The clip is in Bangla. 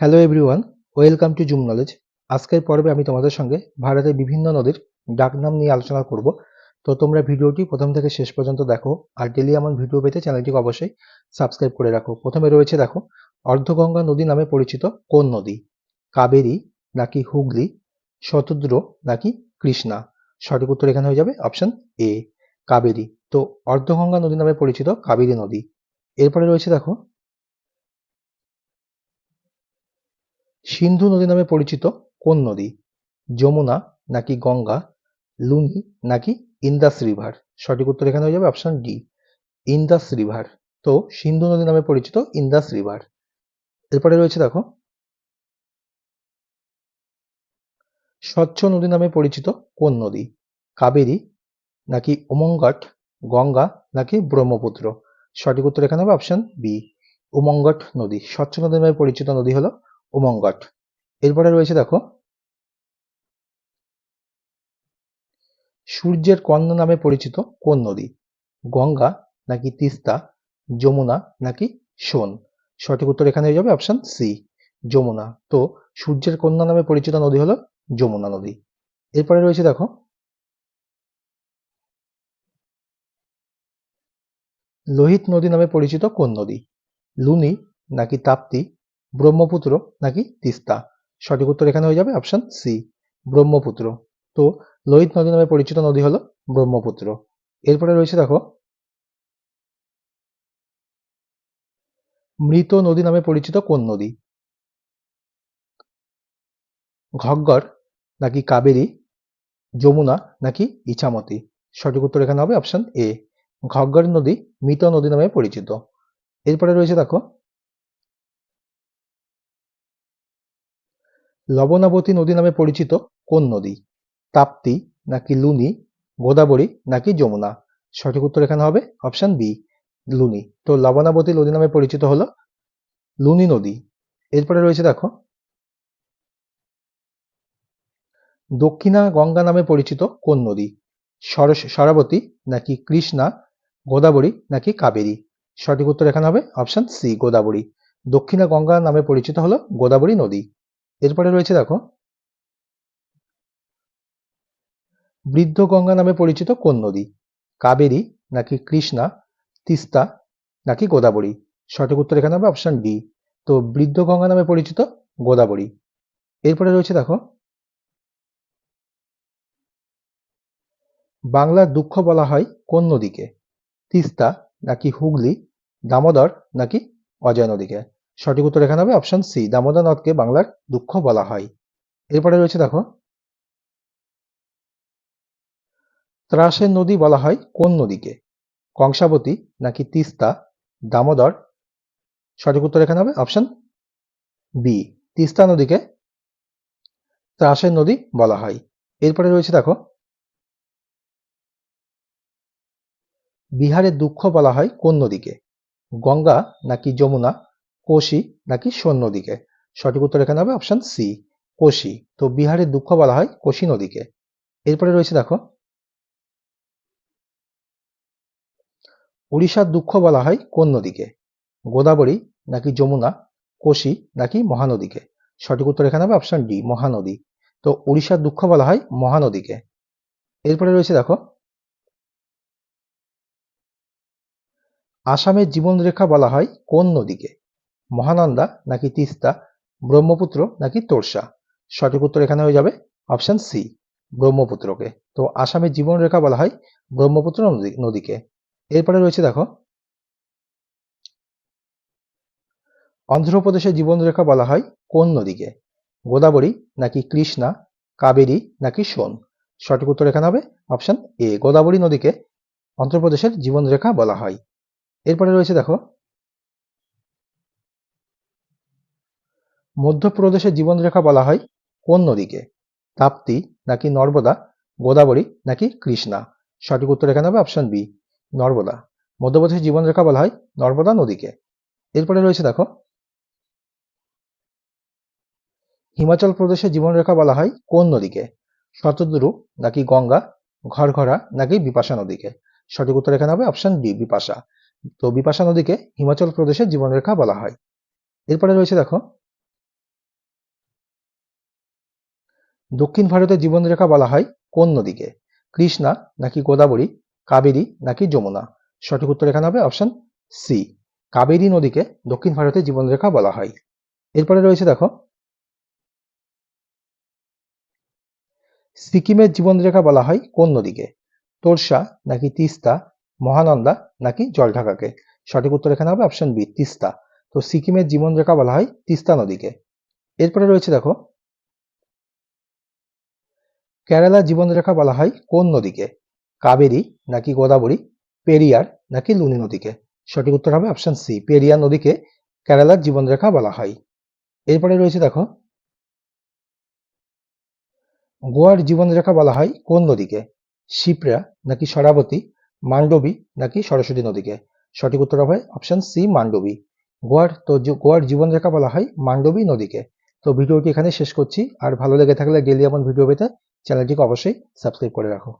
Hello everyone welcome to zoom knowledge আজকের পর্বে আমি তোমাদের সঙ্গে ভারতের বিভিন্ন নদীর ডাকনাম নিয়ে আলোচনা করব। তো তোমরা ভিডিওটি প্রথম থেকে শেষ পর্যন্ত দেখো আর ডেলি এমন ভিডিও পেতে চ্যানেলটিকে অবশ্যই সাবস্ক্রাইব করে রাখো। প্রথমে রয়েছে দেখো, অর্ধগঙ্গা নদী নামে পরিচিত কোন নদী? কাবেরী নাকি হুগলি? শতদ্র নাকি কৃষ্ণা? সঠিক উত্তর এখানে হয়ে যাবে অপশন এ কাবেরী। তো অর্ধগঙ্গা নদী নামে পরিচিত কাবেরী নদী। এরপরে রয়েছে দেখো সিন্ধু নদী নামে পরিচিত কোন নদী? যমুনা নাকি গঙ্গা? লুনি নাকি ইন্দাস রিভার সঠিক উত্তর এখানে হয়ে যাবে অপশন ডি ইন্দাস রিভার তো সিন্ধু নদী নামে পরিচিত ইন্দাস রিভার এরপরে রয়েছে দেখো, স্বচ্ছ নদী নামে পরিচিত কোন নদী? কাবেরী নাকি উমঙ্গট? গঙ্গা নাকি ব্রহ্মপুত্র? সঠিক উত্তর এখানে হবে অপশন বি উমঙ্গট নদী। স্বচ্ছ নদী নামে পরিচিত নদী হলো উমঙ্গট এরপরে রয়েছে দেখো, সূর্যের কন্যা নামে পরিচিত কোন নদী? গঙ্গা নাকি তিস্তা, যমুনা নাকি সোন? সঠিক উত্তর এখানে হয়ে যাবে অপশন সি যমুনা। তো সূর্যের কন্যা নামে পরিচিত নদী হলো যমুনা নদী। এরপরে রয়েছে দেখো, লোহিত নদী নামে পরিচিত কোন নদী? লুনি নাকি তাপ্তি ব্রহ্মপুত্র নাকি তিস্তা? সঠিক উত্তর এখানে হয়ে যাবে অপশন সি ব্রহ্মপুত্র। তো লোহিত নদী নামে পরিচিত নদী হলো ব্রহ্মপুত্র। এরপরে রয়েছে দেখো, মৃত নদী নামে পরিচিত কোন নদী? ঘগ্গর নাকি কাবেরী? যমুনা নাকি ইছামতি? সঠিক উত্তর এখানে হবে অপশন এ ঘগ্গর নদী মৃত নদী নামে পরিচিত। এরপরে রয়েছে দেখো লবণাবতী নদী নামে পরিচিত কোন নদী? তাপ্তি নাকি লুনি, গোদাবরী নাকি যমুনা? সঠিক উত্তর এখানে হবে অপশন বি, লুনি। তো লবণাবতী নদী নামে পরিচিত হলো লুনি নদী। এরপরে রয়েছে দেখো, দক্ষিণা গঙ্গা নামে পরিচিত কোন নদী? সরস- সরাবতী নাকি কৃষ্ণা, গোদাবরী নাকি কাবেরী? সঠিক উত্তর এখানে হবে অপশন সি, গোদাবরী। দক্ষিণা গঙ্গা নামে পরিচিত হলো গোদাবরী নদী। এরপরে রয়েছে দেখো, বৃদ্ধ গঙ্গা নামে পরিচিত কোন নদী? কাবেরী নাকি কৃষ্ণা, তিস্তা নাকি গোদাবরী? সঠিক উত্তর এখানে হবে অপশন ডি তো বৃদ্ধ গঙ্গা নামে পরিচিত গোদাবরী। এরপরে রয়েছে দেখো, বাংলার দুঃখ বলা হয় কোন নদীকে? তিস্তা নাকি হুগলি, দামোদর নাকি অজয় নদীকে? সঠিক উত্তর এখানে হবে অপশন সি দামোদর নদকে বাংলার দুঃখ বলা হয়। এরপরে রয়েছে দেখো, ত্রাসের নদী বলা হয় কোন নদীকে? কংসাবতী নাকি তিস্তা? দামোদর, সঠিক উত্তর এখানে হবে অপশন বি তিস্তা নদীকে ত্রাসের নদী বলা হয়। এরপরে রয়েছে দেখো, বিহারের দুঃখ বলা হয় কোন নদীকে? গঙ্গা নাকি যমুনা? কোশি নাকি সোন নদীকে সঠিক উত্তর এখানে হবে অপশন সি কোশি। তো বিহারের দুঃখ বলা হয় কোশি নদীকে। এরপরে রয়েছে দেখো, উড়িষ্যার দুঃখ বলা হয় কোন নদীকে? গোদাবরী নাকি যমুনা, কোশি নাকি মহানদীকে? সঠিক উত্তর এখানে হবে অপশন ডি মহানদী। তো উড়িষ্যার দুঃখ বলা হয় মহানদীকে। এরপরে রয়েছে দেখো, আসামের জীবনরেখা বলা হয় কোন নদীকে? মহানন্দা নাকি তিস্তা, ব্রহ্মপুত্র নাকি তোরসা? সঠিক উত্তর এখানে হয়ে যাবে অপশন সি ব্রহ্মপুত্রকে। তো আসামের জীবনরেখা বলা হয় ব্রহ্মপুত্র নদীকে। এরপরে রয়েছে দেখো, অন্ধ্রপ্রদেশের জীবনরেখা বলা হয় কোন নদীকে? গোদাবরী নাকি কৃষ্ণা, কাবেরী নাকি সোন? সঠিক উত্তর এখানে হবে অপশন এ গোদাবরী নদীকে অন্ধ্রপ্রদেশের জীবনরেখা বলা হয়। এরপরে রয়েছে দেখো মধ্যপ্রদেশের জীবনরেখা বলা হয় কোন নদীকে? তাপ্তি নাকি নর্মদা, গোদাবরী নাকি কৃষ্ণা? সঠিক উত্তর এখানে হবে অপশন বি নর্মদা। মধ্যপ্রদেশের জীবনরেখা বলা হয় নর্মদা নদীকে। এরপরে রয়েছে দেখো, হিমাচল প্রদেশের জীবনরেখা বলা হয় কোন নদীকে? শতদ্রু নাকি গঙ্গা, ঘরঘরা নাকি বিপাশা নদীকে? সঠিক উত্তর এখানে হবে অপশন বি বিপাশা। তো বিপাশা নদীকে হিমাচল প্রদেশের জীবনরেখা বলা হয়। এরপরে রয়েছে দেখো দক্ষিণ ভারতের জীবনরেখা বলা হয় কোন নদীকে? কৃষ্ণা নাকি গোদাবরী, কাবেরী নাকি যমুনা? সঠিক উত্তর এখানে হবে অপশন সি কাবেরী নদীকে দক্ষিণ ভারতের জীবনরেখা বলা হয়। এরপরে রয়েছে দেখো, সিকিমের জীবনরেখা বলা হয় কোন নদীকে? তোরসা নাকি তিস্তা, মহানন্দা নাকি জলঢাকাকে? সঠিক উত্তর এখানে হবে অপশন বি তিস্তা। তো সিকিমের জীবনরেখা বলা হয় তিস্তা নদীকে। এরপরে রয়েছে দেখো কেরালার জীবনরেখা বলা হয় কোন নদীকে? কাবেরী নাকি গোদাবরী, পেরিয়ার নাকি লুনি নদীকে? সঠিক উত্তর হবে অপশন সি পেরিয়ার নদীকে কেরালার জীবনরেখা বলা হয়। এরপরে রয়েছে দেখো, গোয়ার জীবনরেখা বলা হয় কোন নদীকে? শিপ্রা নাকি সরাবতী, মান্ডবী নাকি সরস্বতী নদীকে? সঠিক উত্তর হবে অপশন সি মান্ডবী। গোয়ার তো গোয়ার জীবনরেখা বলা হয় মান্ডবী নদীকে। তো ভিডিওটি এখানে শেষ করছি। আর ভালো লেগে থাকলে ডেলি এমন ভিডিও পেতে চ্যানেলটিকে অবশ্যই সাবস্ক্রাইব করে রাখো।